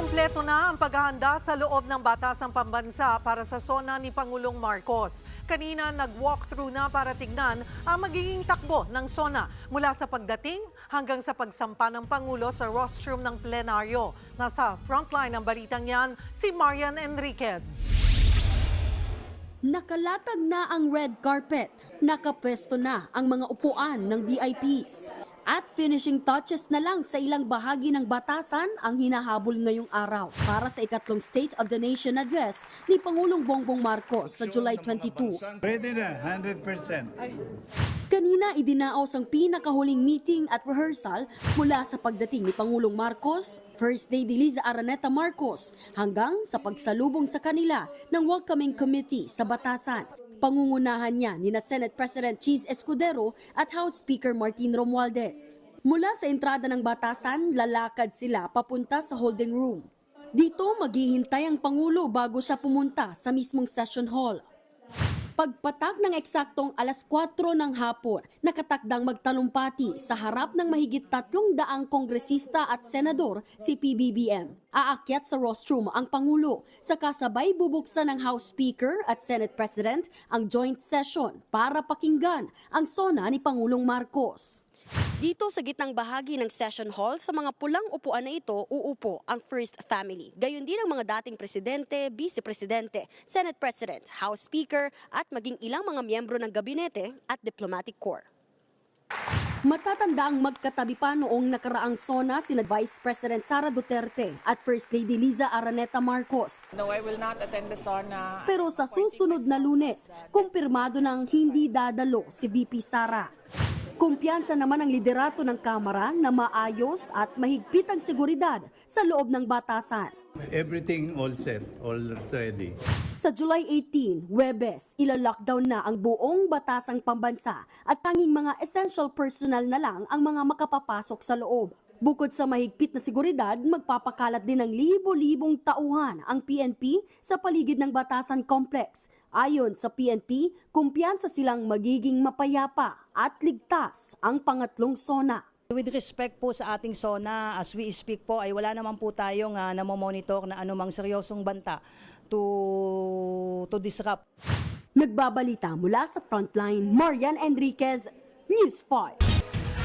Kumpleto na ang paghahanda sa loob ng Batasang Pambansa para sa sona ni Pangulong Marcos. Kanina nag-walkthrough na para tignan ang magiging takbo ng sona mula sa pagdating hanggang sa pagsampa ng Pangulo sa rostrum ng plenaryo. Nasa frontline ng balitang yan si Marian Enriquez. Nakalatag na ang red carpet. Nakapwesto na ang mga upuan ng VIPs. At finishing touches na lang sa ilang bahagi ng batasan ang hinahabol ngayong araw para sa ikatlong State of the Nation address ni Pangulong Bongbong Marcos sa July 22. Ready na, 100%. Kanina idinaos ang pinakahuling meeting at rehearsal mula sa pagdating ni Pangulong Marcos, First Lady Liza Araneta Marcos, hanggang sa pagsalubong sa kanila ng Welcoming Committee sa Batasan. Pangungunahan niya ni na Senate President Cheese Escudero at House Speaker Martin Romualdez. Mula sa entrada ng Batasan, lalakad sila papunta sa holding room. Dito maghihintay ang Pangulo bago siya pumunta sa mismong session hall. Pagpatak ng eksaktong alas 4 ng hapon, nakatakdang magtalumpati sa harap ng mahigit tatlong daang kongresista at senador si PBBM. Aakyat sa rostrum ang Pangulo, sa kasabay bubuksan ng House Speaker at Senate President ang joint session para pakinggan ang sona ni Pangulong Marcos. Dito sa gitnang bahagi ng session hall, sa mga pulang upuan na ito, uupo ang First Family. Gayon din ang mga dating presidente, vice-presidente, Senate President, House Speaker, at maging ilang mga miyembro ng gabinete at diplomatic corps. Matatanda ang magkatabi pa noong nakaraang sona sina Vice President Sara Duterte at First Lady Liza Araneta Marcos. No, I will not attend the sauna. Pero sa susunod na lunes, kumpirmado ng hindi dadalo si VP Sara. Kumpiyansa naman ang liderato ng Kamara na maayos at mahigpit ang seguridad sa loob ng batasan. Everything all set, all ready. Sa July 18, Webes, ilalockdown na ang buong batasang pambansa at tanging mga essential personnel na lang ang mga makapapasok sa loob. Bukod sa mahigpit na seguridad, magpapakalat din ng libo-libong tauhan ang PNP sa paligid ng Batasan Complex. Ayon sa PNP, kumpiyansa silang magiging mapayapa at ligtas ang pangatlong sona. With respect po sa ating SONA, as we speak po, ay wala naman po tayong uh, namomonitor na anumang seryosong banta to, to disrupt Nagbabalita mula sa Frontline, Marian Enriquez, News 5.